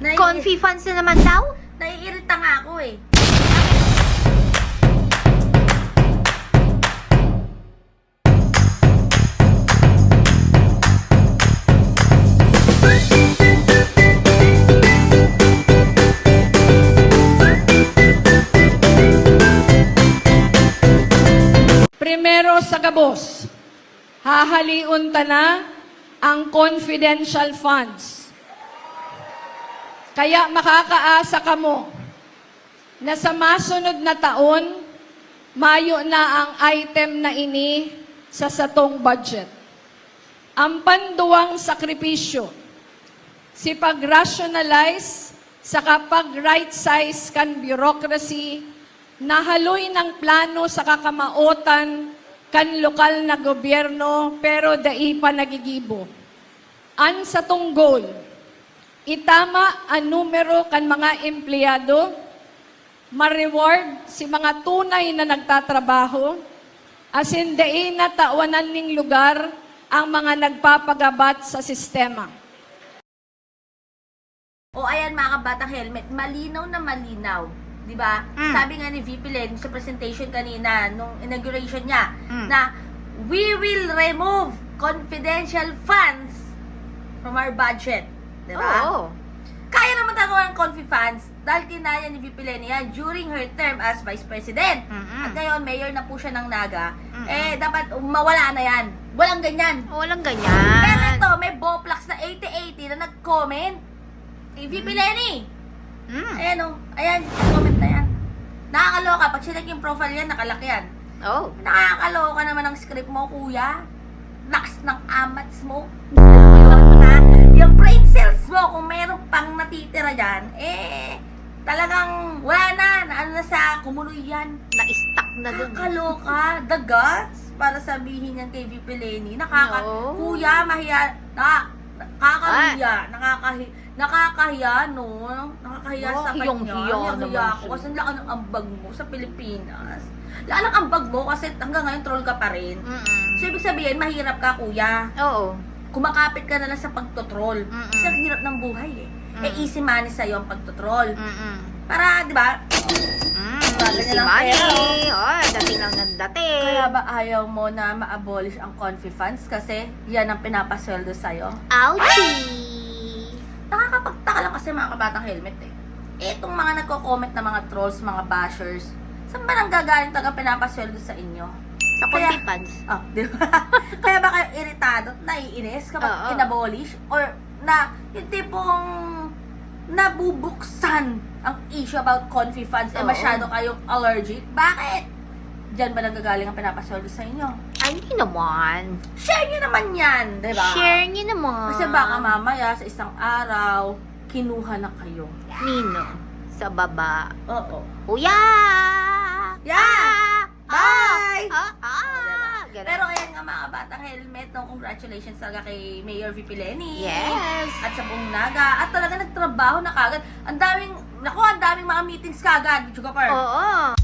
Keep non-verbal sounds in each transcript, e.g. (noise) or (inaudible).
Nai- Confi funds na naman daw? Naiirita nga ako eh. Primero sa gabos, hahaliun ta na ang confidential funds. Kaya makakaasa ka mo na sa masunod na taon, mayo na ang item na ini sa satong budget. Ang panduwang sakripisyo, si pag-rationalize sa kapag right size kan bureaucracy nahaloy ng plano sa kakamaotan kan lokal na gobyerno pero dai pa nagigibo. An sa tong goal, itama ang numero kan mga empleyado, ma-reward si mga tunay na nagtatrabaho, asin dai na tawanan ning lugar ang mga nagpapagabat sa sistema. O ayan mga kabatang helmet, malinaw na malinaw. 'Di ba? Mm. Sabi nga ni VP Len sa presentation kanina nung inauguration niya Mm. na we will remove confidential funds from our budget. 'Di ba? Oo. Kaya naman tagawa ng confi funds dahil kinaya ni VP Len yan during her term as Vice President. Mm-mm. At ngayon, mayor na po siya ng Naga. Mm-mm. Eh, dapat mawala na yan. Walang ganyan. Walang ganyan. Pero ito, may Boplax na 8080 na nag-comment. Kay VP Lenny. Mm. Ayan o. Ayan, comment na yan. Nakakaloka. Pag sinek yung profile yan, nakalaki yan. Oh. Nakakaloka naman ang script mo, kuya. Lakas ng amats mo. (laughs) Na, yung brain cells mo, kung meron pang natitira dyan, eh, talagang wala na. Naano na sa kumuloy yan. Na-stuck na dun. Nakakaloka. The guts para sabihin yan kay VP Lenny. Nakaka... No. Kuya, mahiya... Na, nakakahiya. Nakakahi, nakakahiya, no? Nakakahiya Oh, sa kanya. naman Hiya ako. Kasi ang laki ng ambag mo sa Pilipinas. Lalo ang ambag mo kasi hanggang ngayon troll ka pa rin. Mm-mm. So, ibig sabihin, mahirap ka, kuya. Oo. Kumakapit ka na lang sa pagtotroll. Mm-mm. Kasi ang hirap ng buhay, eh. Eh, Mm. easy money sa'yo ang pagtotroll. Mm-mm. Para, di ba, Mm, easy money. pera, oh. Oh, dating lang ng dating. Kaya ba ayaw mo na ma-abolish ang confi funds kasi yan ang pinapasweldo sa'yo? Ouchie! Nakakapagtaka lang kasi mga kabatang helmet eh. Itong mga nagko-comment na mga trolls, mga bashers, saan ba nang gagaling taga pinapasweldo sa inyo? Sa Kaya- konti pants. Ah, di ba? (laughs) Kaya ba kayo iritado naiinis kapag Oo. inabolish? Or na yung tipong nabubuksan ang issue about confi funds eh Oo. masyado kayong allergic? Bakit? Diyan ba nanggagaling ang pinapasweldo sa inyo? Ay, hindi naman. Share nyo naman yan, di ba? Share niyo naman. Kasi baka mamaya sa isang araw, kinuha na kayo. Nino, sa baba. Oo. Kuya! Yeah! Bye! Ah! Ah! Ah, Ganun. Pero ayan nga mga batang helmet, no, congratulations talaga kay Mayor VP Lenny. Yes! At sa buong Naga. At talaga nagtrabaho na kagad. Ang daming, naku, ang daming mga meetings kagad. Juga par. Oo.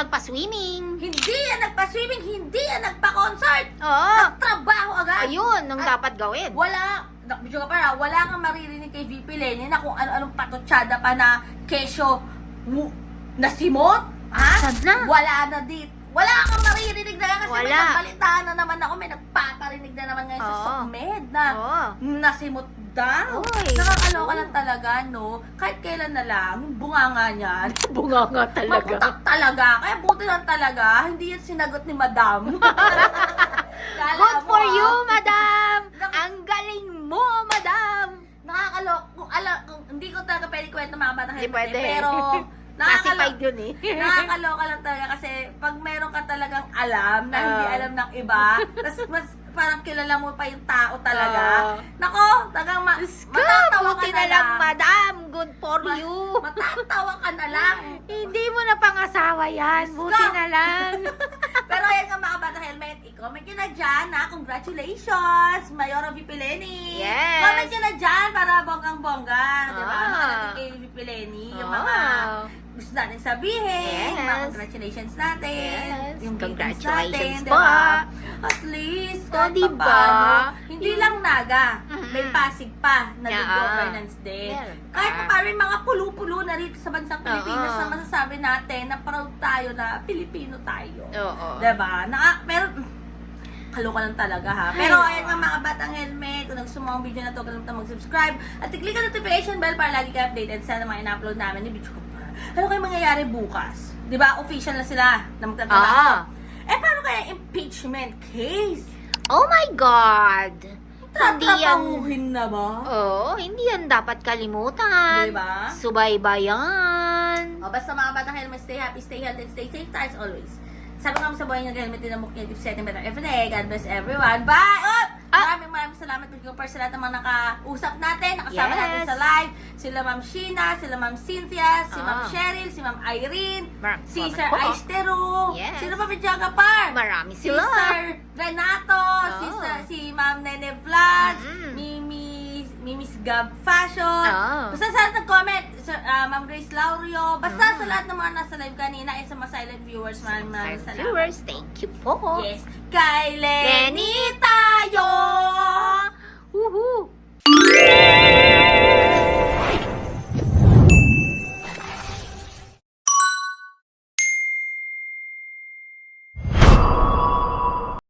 Nagpa-swimming. Hindi yan nagpa-swimming, hindi yan nagpa-concert. Oo. Nagtrabaho agad. Ayun, ang At dapat gawin. Wala, Juga par, wala kang maririnig kay VP Lenny na kung ano-anong patotsada pa na kesyo nasimot. Ha? Sad na. Wala na dit. Wala kang maririnig na kasi may Wala. nagbalitaan na naman ako, may nagpaparinig na naman ngayon sa Oo. SOCMED na Oo. nasimot daw. Nakakaloka lang talaga, no? Kahit kailan na lang, yung bunganga niyan. Bunga nga (laughs) Maputak talaga. Kaya buti lang talaga, hindi yan sinagot ni Madam. (laughs) Kala Good mo, for ah. you, madam! (laughs) Ang galing mo, madam! Nakakalok, kung alam, kung hindi ko talaga pwede kwento mga batang Hindi helmet eh, pwede. pero Classified yun eh. nakakaloka lang talaga kasi alam na hindi Ah. alam ng iba. Tapos mas parang kilala mo pa yung tao talaga. Ah. Nako, tagang ma- matatawa ka buti na na lang, madam. Good for Ma- you. Matatawa ka na lang. (laughs) Hindi mo na pangasawa yan. Diyos Buti ka. na lang. (laughs) (laughs) Pero ayan nga mga bata helmet, i-comment nyo na dyan ha. Congratulations, Mayora Vipileni. Yes. Comment nyo na dyan para bonggang-bongga. Di ba? Ah. Makarating kay Vipileni. Yung mga Oh. gusto natin sabihin. Yes. Mga congratulations natin. Yes. Yung greetings Congratulations natin, po, di ba? ah. At least, O, kahit di pa ba? paano, hindi lang naga. Mhm. May pasig pa na good Yeah. governance din. Meron Kahit pa. pa paano, may mga pulo-pulo na rito sa bansang Pilipinas Oo. na masasabi natin na proud tayo na Pilipino tayo. Oo. Diba? Naka, pero, kaloka lang talaga ha. Pero ayan nga mga batang helmet, kung gusto mo ang video na to, kalimutan mag-subscribe at i-click ang notification bell para lagi ka updated sa mga in-upload namin ni Kapar. Ano kayo mangyayari bukas? Di ba? Official na sila na magtatrabaho. Ah. Eh, impeachment case? Oh my God! Hindi yan... Tatrapahuhin na ba? Oo, hindi yan dapat kalimutan. Diba? Subaybayan. O, basta mga batang helmet, stay happy, stay healthy, and stay safe tayo as always. Sabi nga mo sa buhay ng helmet din ang mukha keep setting better every day. God bless everyone. Bye! Oh! Ah! Maraming maraming salamat with you sa lahat ng mga nakausap natin, nakasama Yes. natin sa live. Sila Ma'am Sheena, sila Ma'am Cynthia, si Ma'am Ah. Cheryl, si Ma'am Irene, Maraming si salamat Sir po. Aistero, Yes. sino pa Vidyaga Par? Marami Si sila. Sir Renato, si, Oh. Sir- si Ma'am Nene Vlogs, Mm. Mimi, Mimi's Gab Fashion. Oh. Basta sa lahat nag-comment, Sir, ah, Ma'am Grace Laurio, basta Mm. sa lahat ng mga nasa live kanina and sa mga silent viewers, maraming maraming Silent salamat. viewers, thank you po. Yes. Kay! Woohoo!